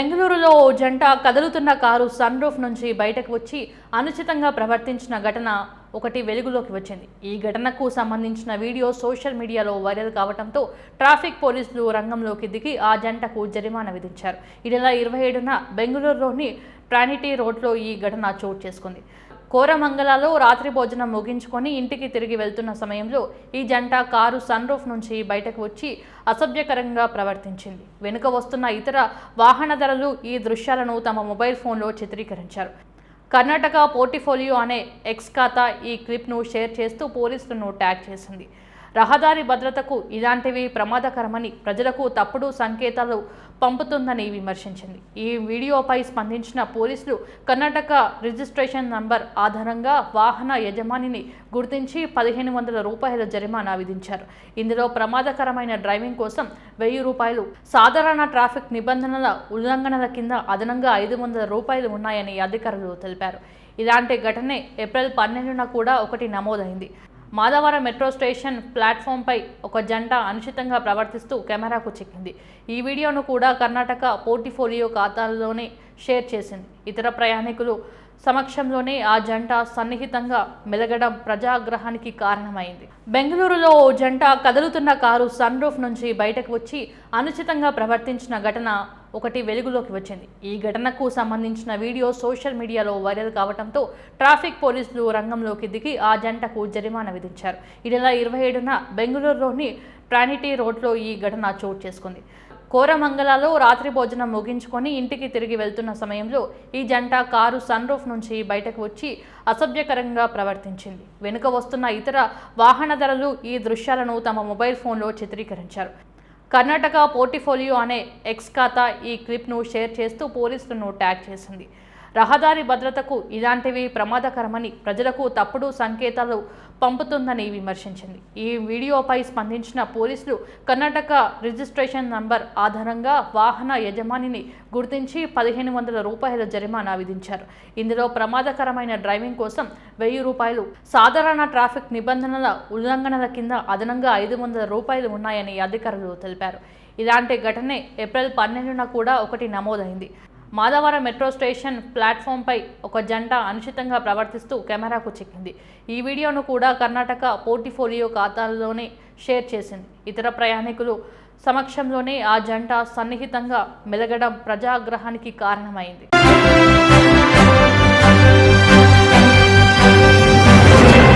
బెంగళూరులో ఓ జంట కదులుతున్న కారు సన్ రూఫ్ నుంచి బయటకు వచ్చి అనుచితంగా ప్రవర్తించిన ఘటన ఒకటి వెలుగులోకి వచ్చింది. ఈ ఘటనకు సంబంధించిన వీడియో సోషల్ మీడియాలో వైరల్ కావడంతో ట్రాఫిక్ పోలీసులు రంగంలోకి దిగి ఆ జంటకు జరిమానా విధించారు. ఈ నెల ఇరవై ఏడున బెంగళూరులోని ట్రానిటీ రోడ్లో ఈ ఘటన చోటు చేసుకుంది. కోరమంగళలో రాత్రి భోజనం ముగించుకొని ఇంటికి తిరిగి వెళ్తున్న సమయంలో ఈ జంట కారు సన్ రూఫ్ నుంచి బయటకు వచ్చి అసభ్యకరంగా ప్రవర్తించింది. వెనుక వస్తున్న ఇతర వాహనధరలు ఈ దృశ్యాలను తమ మొబైల్ ఫోన్లో చిత్రీకరించారు. కర్ణాటక పోర్టిఫోలియో అనే ఎక్స్ ఖాతా ఈ క్లిప్ను షేర్ చేస్తూ పోలీసులను ట్యాగ్ చేసింది. రహదారి భద్రతకు ఇలాంటివి ప్రమాదకరమని ప్రజలకు తప్పుడు సంకేతాలు పంపుతుందని విమర్శించింది. ఈ వీడియోపై స్పందించిన పోలీసులు కర్ణాటక రిజిస్ట్రేషన్ నంబర్ ఆధారంగా వాహన యజమానిని గుర్తించి పదిహేను వందల రూపాయల జరిమానా విధించారు. ఇందులో ప్రమాదకరమైన డ్రైవింగ్ కోసం వెయ్యి రూపాయలు సాధారణ ట్రాఫిక్ నిబంధనల ఉల్లంఘనల కింద అదనంగా ఐదు వందల రూపాయలు ఉన్నాయని అధికారులు తెలిపారు. ఇలాంటి ఘటనే ఏప్రిల్ పన్నెండున కూడా ఒకటి నమోదైంది. మాధవరం మెట్రో స్టేషన్ ప్లాట్ఫామ్పై ఒక జంట అనుచితంగా ప్రవర్తిస్తూ కెమెరాకు చిక్కింది. ఈ వీడియోను కూడా కర్ణాటక పోర్టిఫోలియో ఖాతాల్లోనే షేర్ చేసింది. ఇతర ప్రయాణికులు సమక్షంలోనే ఆ జంట సన్నిహితంగా మెలగడం ప్రజాగ్రహానికి కారణమైంది. బెంగళూరులో ఓ జంట కదులుతున్న కారు సన్ రూఫ్ నుంచి బయటకు వచ్చి అనుచితంగా ప్రవర్తించిన ఘటన ఒకటి వెలుగులోకి వచ్చింది. ఈ ఘటనకు సంబంధించిన వీడియో సోషల్ మీడియాలో వైరల్ కావడంతో ట్రాఫిక్ పోలీసులు రంగంలోకి దిగి ఆ జంటకు జరిమానా విధించారు. ఈ నెల ఇరవై ఏడున బెంగళూరులోని ట్రానిటీ రోడ్లో ఈ ఘటన చోటు చేసుకుంది. కోరమంగళలో రాత్రి భోజనం ముగించుకొని ఇంటికి తిరిగి వెళ్తున్న సమయంలో ఈ జంట కారు సన్ రూఫ్ నుంచి బయటకు వచ్చి అసభ్యకరంగా ప్రవర్తించింది. వెనుక వస్తున్న ఇతర వాహనధరలు ఈ దృశ్యాలను తమ మొబైల్ ఫోన్లో చిత్రీకరించారు. కర్ణాటక పోర్టిఫోలియో అనే ఎక్స్ ఖాతా ఈ క్లిప్ను షేర్ చేస్తూ పోలీసులను ట్యాగ్ చేసింది. రహదారి భద్రతకు ఇలాంటివి ప్రమాదకరమని ప్రజలకు తప్పుడు సంకేతాలు పంపుతుందని విమర్శించింది. ఈ వీడియోపై స్పందించిన పోలీసులు కర్ణాటక రిజిస్ట్రేషన్ నంబర్ ఆధారంగా వాహన యజమానిని గుర్తించి పదిహేను వందల రూపాయల జరిమానా విధించారు. ఇందులో ప్రమాదకరమైన డ్రైవింగ్ కోసం వెయ్యి రూపాయలు సాధారణ ట్రాఫిక్ నిబంధనల ఉల్లంఘనల కింద అదనంగా ఐదు వందల రూపాయలు ఉన్నాయని అధికారులు తెలిపారు. ఇలాంటి ఘటనే ఏప్రిల్ పన్నెండున కూడా ఒకటి నమోదైంది. మాధవరం మెట్రో స్టేషన్ ప్లాట్ఫామ్పై ఒక జంట అనుచితంగా ప్రవర్తిస్తూ కెమెరాకు చిక్కింది. ఈ వీడియోను కూడా కర్ణాటక పోర్టిఫోలియో ఖాతాలోనే షేర్ చేసింది. ఇతర ప్రయాణికులు సమక్షంలోనే ఆ జంట సన్నిహితంగా మెలగడం ప్రజాగ్రహానికి కారణమైంది.